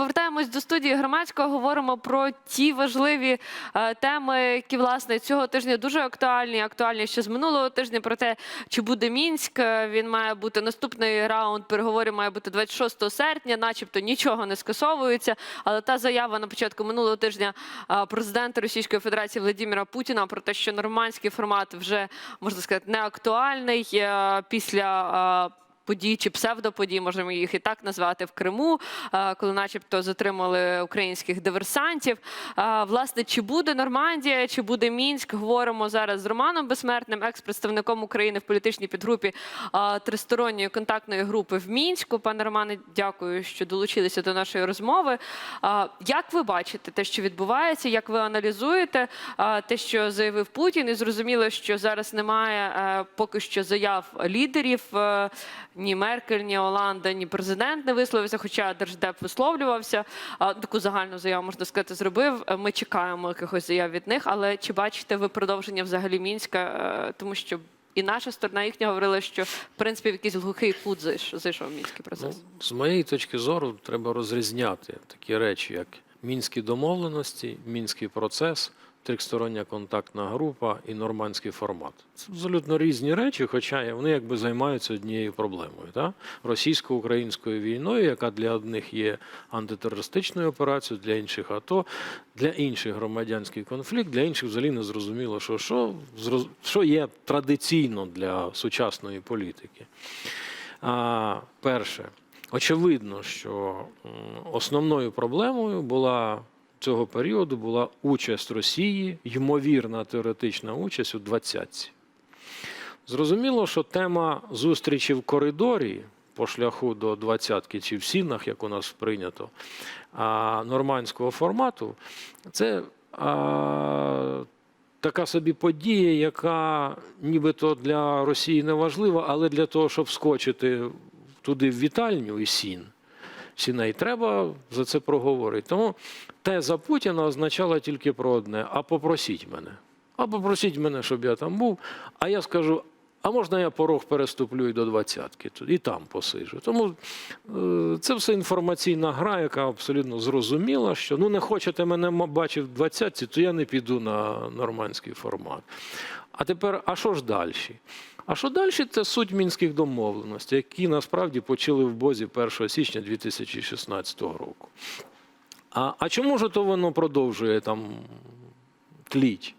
повертаємось до студії громадського. Говоримо про ті важливі е, теми, які власне цього тижня дуже актуальні. Актуальні ще з минулого тижня про те, чи буде мінськ. Е, Він має бути наступний раунд переговорів має бути 26 серпня, начебто нічого не скасовується. Але та заява на початку минулого тижня е, президента Російської Федерації Владимира Путіна про те, що нормандський формат вже можна сказати не актуальний е, після. е, подій чи псевдоподій, можемо їх і так назвати в Криму, е, коли, начебто, затримали українських диверсантів. Е, Власне, чи буде Нормандія, чи буде Мінськ? Говоримо зараз з Романом Безсмертним, екс-представником України в політичній підгрупі е, тристоронньої контактної групи в Мінську. Пане Романе, дякую, що долучилися до нашої розмови. Як ви бачите те, що відбувається? Як ви аналізуєте те, що заявив Путін? І зрозуміло, що зараз немає поки що заяв лідерів. Ні Меркель, ні Оланда, ні президент не висловився, хоча держдеп висловлювався. А, Таку загальну заяву можна сказати, зробив. Е, Ми чекаємо якихось заяв від них. Але чи бачите ви продовження взагалі мінська? Е, Тому що і наша сторона їхня говорила, що в принципі в якийсь глухий кут зайшов мінський процес. Ну, з моєї точки зору, треба розрізняти такі речі, як мінські домовленості, мінський процес, тристороння контактна група і нормандський формат. Це абсолютно різні речі, хоча вони якби займаються однією проблемою. Та? Російсько-українською війною, яка для одних є антитерористичною операцією, для інших АТО, для інших громадянський конфлікт, для інших взагалі не зрозуміло, що, що, що є традиційно для сучасної політики. А, перше, очевидно, що основною проблемою була цього періоду була участь Росії, ймовірна теоретична участь у двадцятці. Зрозуміло, що тема зустрічі в коридорі по шляху до двадцятки чи в сінах, як у нас прийнято, нормандського формату, це а, така собі подія, яка нібито для Росії не важлива, але для того, щоб вскочити туди в вітальню і сін, сіней треба за це проговорити. Тому теза Путіна означала тільки про одне: а попросіть мене. А попросіть мене, щоб я там був. А я скажу: а можна я порог переступлю і до двадцятки і там посиджу. Тому е, це все інформаційна гра, яка абсолютно зрозуміла, що ну не хочете мене бачити в двадцятці, то я не піду на нормандський формат. А тепер, а що ж далі? А що далі? Це суть мінських домовленостей, які насправді почали в бозі 1 січня 2016 року. А, а чому ж то воно продовжує там тліть?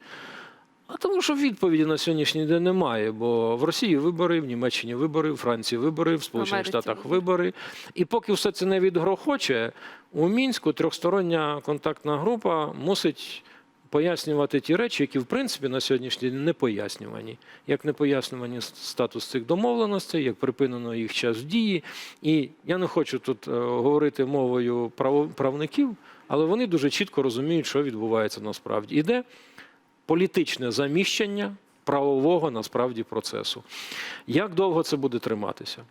А тому, що відповіді на сьогоднішній день немає, бо в Росії вибори, в Німеччині вибори, в Франції вибори, в Сполучених Штатах вибори. І поки все це не відгрохоче, у Мінську трьохстороння контактна група мусить пояснювати ті речі, які в принципі на сьогоднішній день не пояснювані. Як не пояснювані статус цих домовленостей, як припинено їх час дії. І я не хочу тут е, говорити мовою правників, але вони дуже чітко розуміють, що відбувається насправді. Іде політичне заміщення правового насправді процесу. Як довго це буде триматися?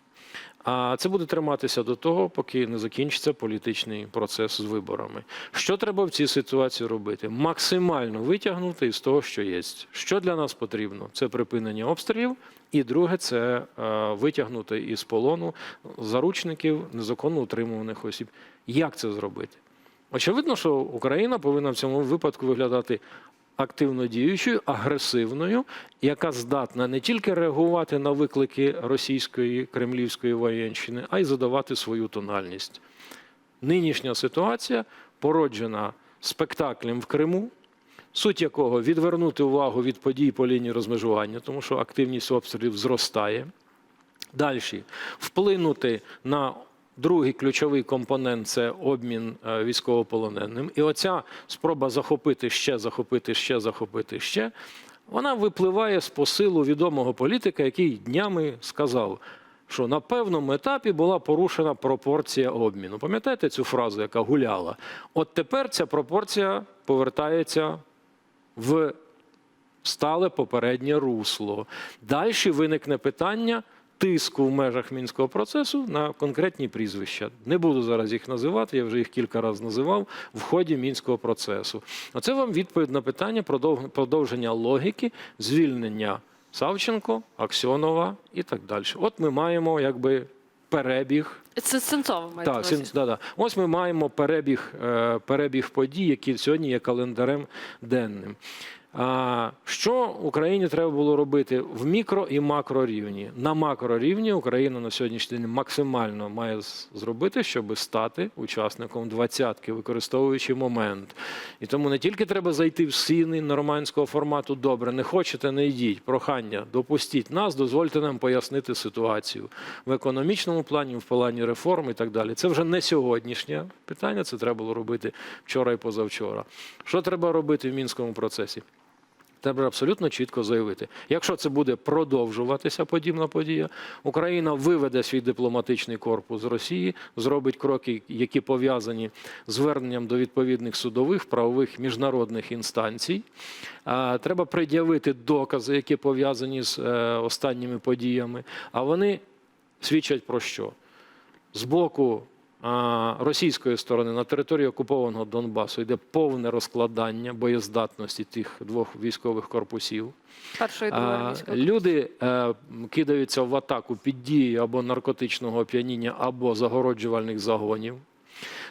А це буде триматися до того, поки не закінчиться політичний процес з виборами. Що треба в цій ситуації робити? Максимально витягнути із того, що є. Що для нас потрібно? Це припинення обстрілів, і друге це е, витягнути із полону заручників незаконно утримуваних осіб. Як це зробити? Очевидно, що Україна повинна в цьому випадку виглядати активно діючою, агресивною, яка здатна не тільки реагувати на виклики російської кремлівської воєнщини, а й задавати свою тональність. Нинішня ситуація породжена спектаклем в Криму, суть якого відвернути увагу від подій по лінії розмежування, тому що активність обстрілів зростає. Далі вплинути на другий ключовий компонент це обмін е, військовополоненим. І оця спроба захопити ще, захопити ще, захопити ще. Вона випливає з посилу відомого політика, який днями сказав, що на певному етапі була порушена пропорція обміну. Пам'ятаєте цю фразу, яка гуляла? От тепер ця пропорція повертається в стале попереднє русло. Далі виникне питання тиску в межах мінського процесу на конкретні прізвища. Не буду зараз їх називати, я вже їх кілька разів називав в ході мінського процесу. Оце вам відповідь на питання продовження логіки, звільнення Савченко, Аксьонова і так далі. От ми маємо якби перебіг Це сенсово так, син- да, да. Ось ми маємо перебіг, е, перебіг подій, які сьогодні є календарем денним. А, що Україні треба було робити в мікро і макрорівні? На макрорівні Україна на сьогоднішній день максимально має зробити, щоб стати учасником двадцятки, використовуючи момент. І тому не тільки треба зайти в сіни нормандського формату. Добре, не хочете, не йдіть. Прохання, допустіть нас, дозвольте нам пояснити ситуацію в економічному плані, в плані реформ і так далі. Це вже не сьогоднішнє питання. Це треба було робити вчора і позавчора. Що треба робити в мінському процесі? Треба абсолютно чітко заявити. Якщо це буде продовжуватися подібна подія, Україна виведе свій дипломатичний корпус з Росії, зробить кроки, які пов'язані з зверненням до відповідних судових правових міжнародних інстанцій. Треба пред'явити докази, які пов'язані з е, останніми подіями. А вони свідчать про що? З боку російської сторони на території окупованого Донбасу йде повне розкладання боєздатності тих двох військових корпусів. Першої. Люди е, кидаються в атаку під дією або наркотичного оп'яніння, або загороджувальних загонів.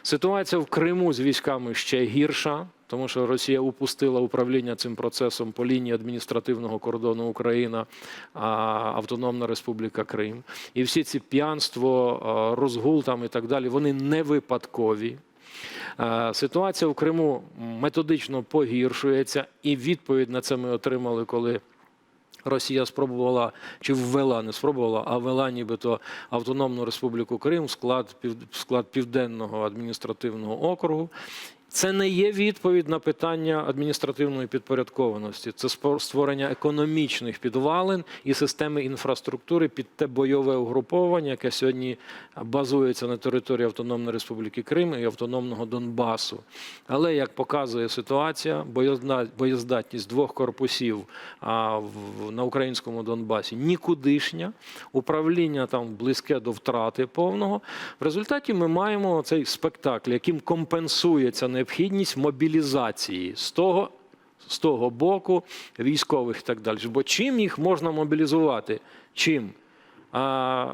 Ситуація в Криму з військами ще гірша, тому що Росія упустила управління цим процесом по лінії адміністративного кордону Україна, Автономна Республіка Крим. І всі ці п'янство, розгул там і так далі, вони не випадкові. Е, Ситуація в Криму методично погіршується, і відповідь на це ми отримали, коли Росія спробувала чи ввела, не спробувала, а ввела нібито Автономну Республіку Крим в склад, склад Південного адміністративного округу. Це не є відповідь на питання адміністративної підпорядкованості. Це створення економічних підвалин і системи інфраструктури під те бойове угруповання, яке сьогодні базується на території Автономної Республіки Крим і автономного Донбасу. Але як показує ситуація, боєздатність двох корпусів на українському Донбасі нікудишня, управління там близьке до втрати повного. В результаті ми маємо цей спектакль, яким компенсується необхідність мобілізації з того. З того боку військових і так далі. Бо чим їх можна мобілізувати? Чим? А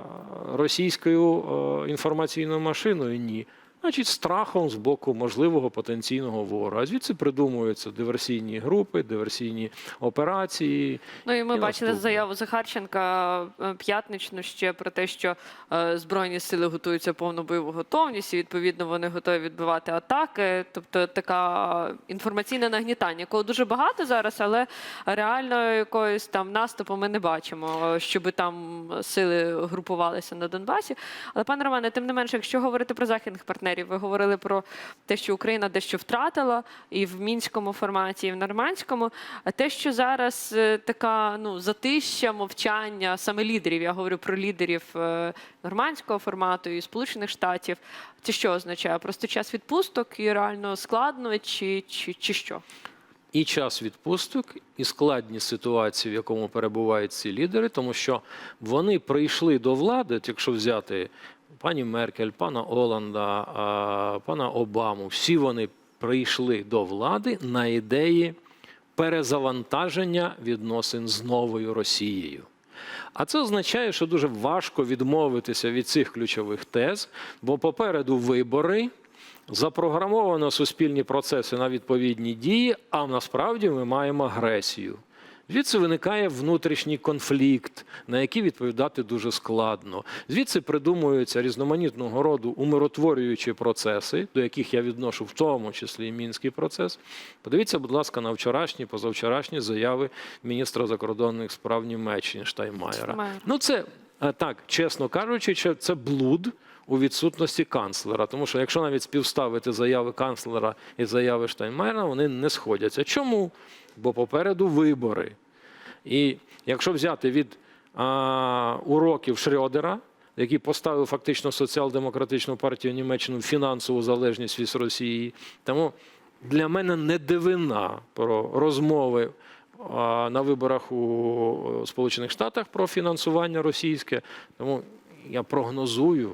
російською е, інформаційною машиною ні. Значить, страхом з боку можливого потенційного ворога. А звідси придумуються диверсійні групи, диверсійні операції. Ну і ми І бачили наступне. заяву Захарченка е, п'ятничну ще про те, що е, збройні сили готуються повну бойову готовність, і відповідно вони готові відбивати атаки. Тобто така інформаційне нагнітання, якого дуже багато зараз, але реально якоїсь там наступу ми не бачимо, щоб там сили групувалися на Донбасі. Але пане Романе, тим не менше, якщо говорити про західних партнерів, ви говорили про те, що Україна дещо втратила і в мінському форматі, і в нормандському. А те, що зараз е, така ну затища, мовчання саме лідерів, я говорю про лідерів е, нормандського формату і Сполучених Штатів. Це що означає? Просто час відпусток і реально складно, чи, чи, чи що? і час відпусток, і складність ситуації, в якому перебувають ці лідери, тому що вони прийшли до влади, якщо взяти пані Меркель, пана Оланда, пана Обаму, всі вони прийшли до влади на ідеї перезавантаження відносин з новою Росією. А це означає, що дуже важко відмовитися від цих ключових тез, бо попереду вибори. Запрограмовано суспільні процеси на відповідні дії, а насправді ми маємо агресію. Звідси виникає внутрішній конфлікт, на який відповідати дуже складно. Звідси придумуються різноманітного роду умиротворюючі процеси, до яких я відношу в тому числі і мінський процес. Подивіться, будь ласка, на вчорашні, позавчорашні заяви міністра закордонних справ Німеччини. Штайнмаєра. Ну, це е, так, чесно кажучи, це блуд у відсутності канцлера. Тому що якщо навіть співставити заяви канцлера і заяви Штайнмаєра, вони не сходяться. Чому? Бо попереду вибори. І якщо взяти від а, уроків Шрёдера, який поставив фактично соціал-демократичну партію Німеччини в фінансову залежність від Росії, тому для мене не дивина про розмови на виборах у Сполучених Штатах про фінансування російське. Тому я прогнозую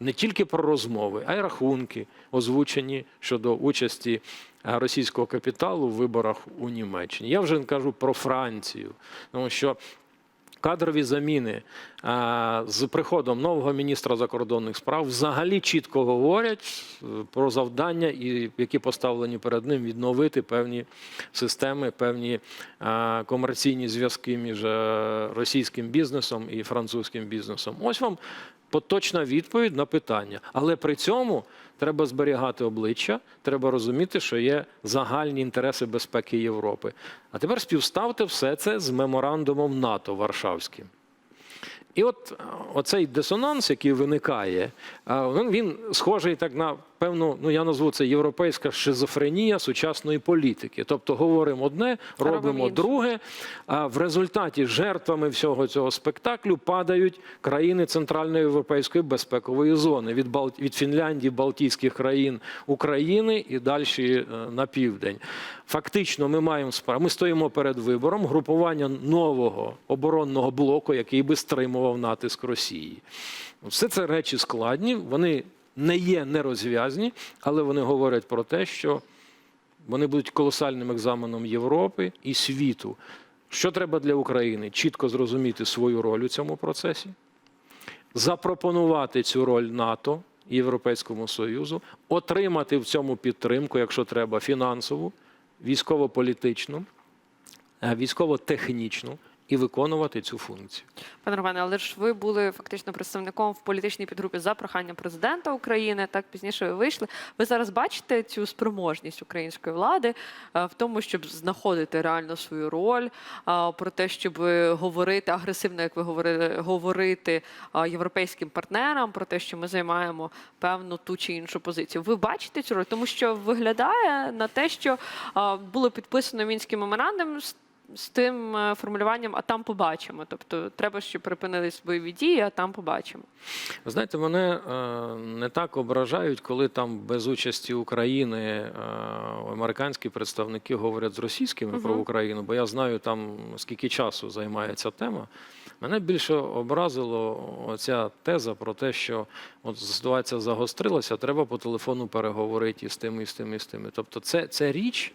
не тільки про розмови, а й рахунки, озвучені щодо участі е, російського капіталу в виборах у Німеччині. Я вже не кажу про Францію, тому що Кадрові заміни а, з приходом нового міністра закордонних справ взагалі чітко говорять е, про завдання, які поставлені перед ним відновити певні системи, певні а, комерційні зв'язки між е, російським бізнесом і французьким бізнесом. Ось вам поточна відповідь на питання. Але при цьому треба зберігати обличчя, треба розуміти, що є загальні інтереси безпеки Європи. А тепер співставте все це з меморандумом НАТО Варшавським. І от е, оцей дисонанс, який виникає, е, він, він схожий так на певну, ну я назву це європейська шизофренія сучасної політики. Тобто говоримо одне, робимо робимо друге. А в результаті жертвами всього цього спектаклю падають країни Центральної європейської безпекової зони від Бал... від Фінляндії, Балтійських країн України і далі е, на південь. Фактично, ми маємо справу. Ми стоїмо перед вибором групування нового оборонного блоку, який би стримував натиск Росії. Все це речі складні, вони не є нерозв'язні, але вони говорять про те, що вони будуть колосальним екзаменом Європи і світу. Що треба для України? Чітко зрозуміти свою роль у цьому процесі, запропонувати цю роль НАТО і Європейському Союзу, отримати в цьому підтримку, якщо треба, фінансову, військово-політичну, е, військово-технічну і виконувати цю функцію. Пане Романе, але ж ви були фактично представником в політичній підгрупі за проханням президента України. Так пізніше ви вийшли. Ви зараз бачите цю спроможність української влади е, в тому, щоб знаходити реально свою роль, про те, щоб говорити агресивно, як ви говорили, говорити європейським партнерам про те, що ми займаємо певну ту чи іншу позицію. Ви бачите цю роль, тому що виглядає на те, що було підписано мінський меморандум з з тим е, формулюванням, а там побачимо. Тобто треба, щоб припинились бойові дії, а там побачимо. Знаєте, мене е, не так ображають, коли там без участі України е, американські представники говорять з російськими про Україну, бо я знаю там скільки часу займає ця тема. Мене більше образило оця теза про те, що от ситуація загострилася, треба по телефону переговорити і з тими, і з тими, і з тими. Тобто, це, це річ,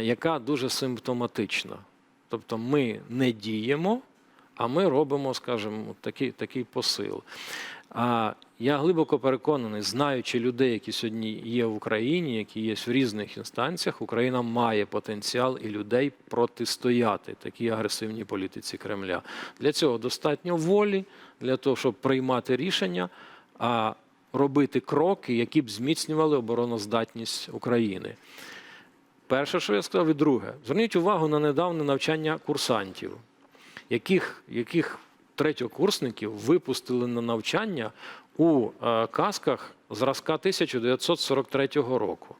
яка дуже симптоматична. Тобто, ми не діємо, а ми робимо, скажімо, такий, такий посил. А я глибоко переконаний, знаючи людей, які сьогодні є в Україні, які є в різних інстанціях, Україна має потенціал і людей протистояти такій агресивній політиці Кремля. Для цього достатньо волі, для того, щоб приймати рішення, а робити кроки, які б зміцнювали обороноздатність України. Перше, що я сказав, і друге, зверніть увагу на недавне навчання курсантів, яких, яких третьокурсників випустили на навчання у казках касках зразка 1943 року.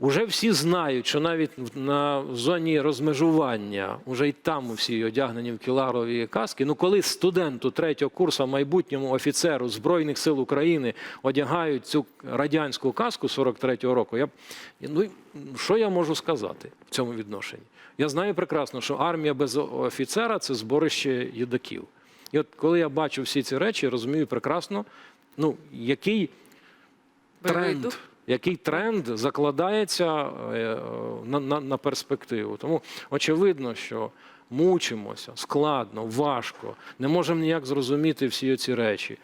Уже всі знають, що навіть на зоні розмежування, уже й там всі одягнені в кіларові каски. Ну, коли студенту третього курсу, майбутньому офіцеру Збройних сил України одягають цю радянську каску 43-го року, я ну, що я можу сказати в цьому відношенні? Я знаю прекрасно, що армія без офіцера це зборище їдаків. І от коли я бачу всі ці речі, розумію прекрасно, ну, який тренд. Який тренд закладається е, на, на, на перспективу. Тому очевидно, що мучимося складно, важко, не можемо ніяк зрозуміти всі ці речі.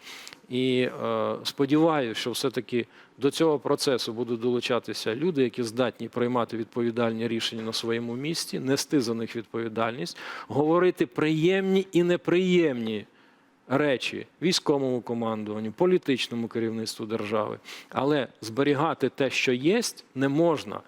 І е, сподіваюся, що все-таки до цього процесу будуть долучатися люди, які здатні приймати відповідальні рішення на своєму місці, нести за них відповідальність, говорити приємні і неприємні речі військовому командуванню, політичному керівництву держави. Але зберігати те, що є, не можна. У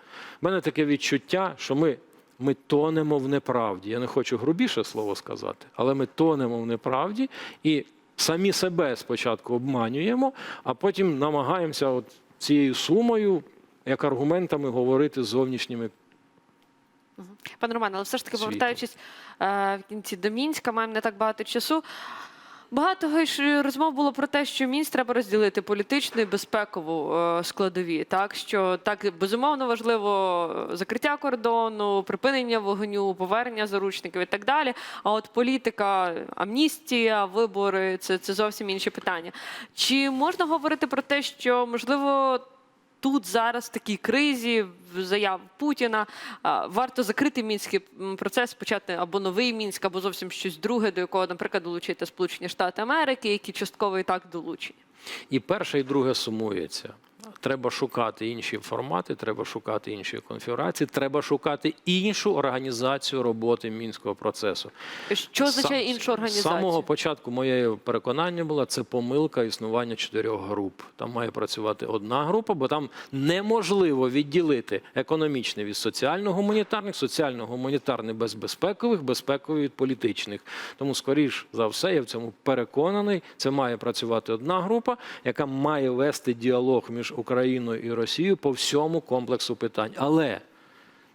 мене таке відчуття, що ми, ми тонемо в неправді. Я не хочу грубіше слово сказати, але ми тонемо в неправді і самі себе спочатку обманюємо, а потім намагаємося от цією сумою, як аргументами говорити з зовнішніми Пане Романе, але все ж таки повертаючись е, в кінці до Мінська, маємо не так багато часу. Багато розмов було про те, що Мінськ треба розділити політичну і безпекову е, складові. Так що так безумовно важливо е, закриття кордону, припинення вогню, повернення заручників і так далі. А от політика, амністія, вибори це, це зовсім інші питання. Чи можна говорити про те, що можливо тут зараз в такій кризі заяв Путіна варто закрити мінський процес, почати або новий мінськ, або зовсім щось друге, до якого, наприклад, долучити Сполучені Штати Америки, які частково і так долучені. І перше, і друге сумується. Треба шукати інші формати, треба шукати інші конфігурації, треба шукати іншу організацію роботи мінського процесу. Що означає іншу З самого початку моє переконання було, це помилка існування чотирьох груп. Там має працювати одна група, бо там неможливо відділити економічне від соціально-гуманітарних, соціально-гуманітарний без безпекових, безпековий від політичних. Тому, скоріш за все, я в цьому переконаний. Це має працювати одна група, яка має вести діалог між Україною і Росією по всьому комплексу питань. Але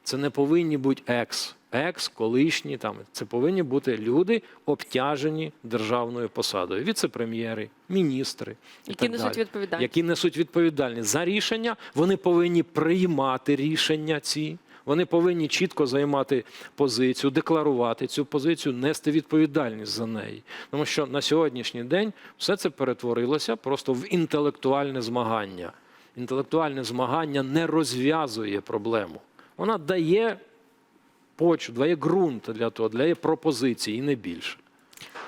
це не повинні бути екс, екс, колишні там. Це повинні бути люди, обтяжені державною посадою. Віце-прем'єри, міністри, і Які так несуть далі. відповідальність. які несуть відповідальність за рішення. Вони повинні приймати рішення ці. Вони повинні чітко займати позицію, декларувати цю позицію, нести відповідальність за неї. Тому що на сьогоднішній день все це перетворилося просто в інтелектуальне змагання. Інтелектуальне змагання не розв'язує проблему. Вона дає почву, дає ґрунт для того, дає пропозиції і не більше.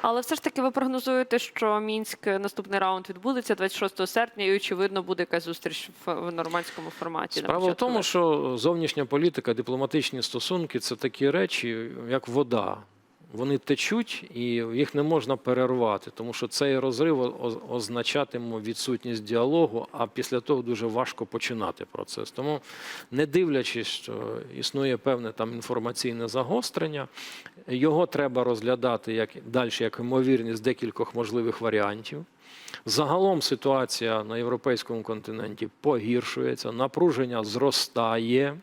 Але все ж таки ви прогнозуєте, що Мінськ наступний раунд відбудеться 26 серпня, і очевидно буде якась зустріч в, в нормандському форматі. Справа в тому, що зовнішня політика, дипломатичні стосунки це такі речі, як вода. Вони течуть і їх не можна перервати, тому що цей розрив означатиме відсутність діалогу, а після того дуже важко починати процес. Тому, не дивлячись, що існує певне там інформаційне загострення, його треба розглядати як далі як ймовірність декількох можливих варіантів. Загалом ситуація на європейському континенті погіршується, напруження зростає.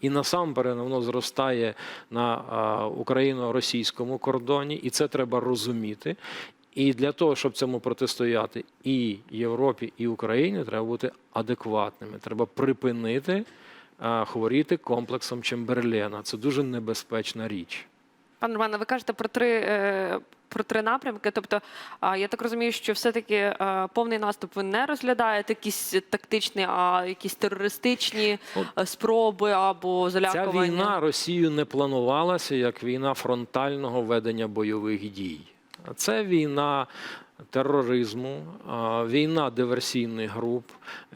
І насамперед воно зростає на україно-російському кордоні, і це треба розуміти. І для того, щоб цьому протистояти і Європі, і Україні, треба бути адекватними. Треба припинити хворіти комплексом Чемберлена. Це дуже небезпечна річ. Пане Романе, ви кажете про три. е, Про три напрямки, тобто я так розумію, що все-таки е, повний наступ ви не розглядаєте якісь тактичні, а якісь терористичні От. е, спроби або Ця війна Росію не планувалася як війна фронтального ведення бойових дій. Це війна тероризму, війна диверсійних груп,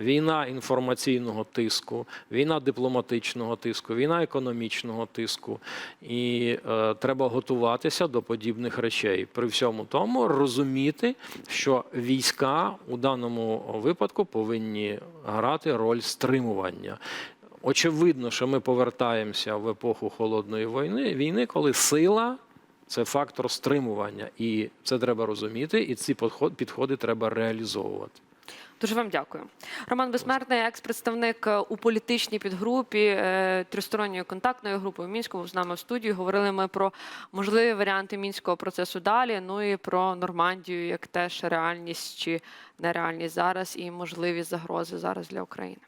війна інформаційного тиску, війна дипломатичного тиску, війна економічного тиску. І е, треба готуватися до подібних речей. При всьому тому розуміти, що війська у даному випадку повинні грати роль стримування. Очевидно, що ми повертаємося в епоху холодної війни, війни, коли сила це фактор стримування, і це треба розуміти, і ці підход- підходи треба реалізовувати. Дуже вам дякую. Роман Безсмертний, екс-представник е, у політичній підгрупі е, тристоронньої контактної групи в Мінську, був з нами в студії. Говорили ми про можливі варіанти мінського процесу далі. Ну і про Нормандію, як теж реальність чи нереальність зараз, і можливі загрози зараз для України.